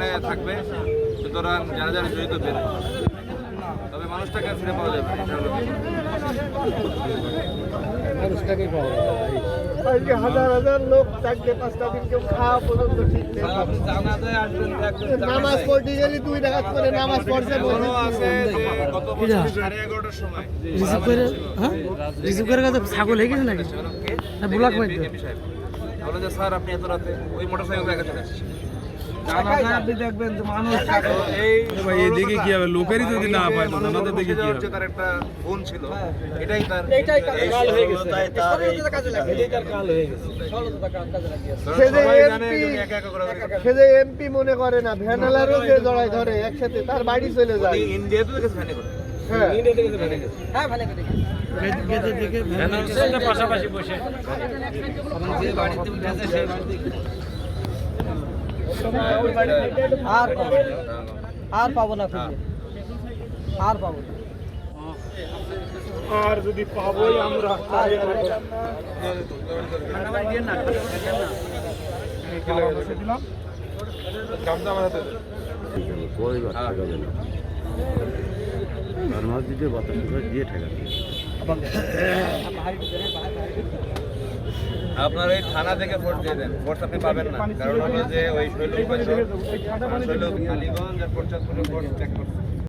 এখানে থাকবে। সুতরাং যারা যারা জড়িত বের তবে মানুষটাকে ফিরে পাওয়া যাবে হলো বিষয়। আজকে হাজার হাজার লোক চারটে পাঁচটা দিন কেউ খাওয়া পর্যন্ত ঠিক নেই। নামাজ পড়তে গেলে দুই টাকা করে নামাজ পড়ছে এখনও আছে যে গত বছর সাড়ে এগারোটার সময় রিসিভ করে হ্যাঁ? রিসিভ করে কাছে ছাগল হয়ে গেছে নাকি? না, মাইতে। বলে যে স্যার আপনি এত রাতে ওই মোটর সাইকেল একা চলে আসছেন। এদিকে কি হবে? লোকেরই যদি না পায় ওনাদের দিকে কি হবে? তার একটা ফোন ছিল। এটাই তার কাল হয়ে গেছে। তার কাল হয়ে গেছে সে যে এমপি মনে করে না ভ্যানালারও যে জড়াই ধরে একসাথে তার বাড়ি চলে যায়। ইন্ডিয়াতে দেখেছে ভ্যানে করে। হ্যাঁ। হ্যাঁ করে পাশাপাশি বসে। যে বাড়িতে উঠেছে সেই বাড়িতে। আর পাবো না। আর পাবো না খুঁজে। আর পাবো না। আর যদি পাবোই আমরা তাই আর আপনার ওই থানা থেকে ফোর্স দিয়ে দেন। ফোর্স আপনি পাবেন না। কারণ হলো যে ওই শৈল শৈল আলিগঞ্জ আর পশ্চাৎপুরে ফোর্স চেক করছে।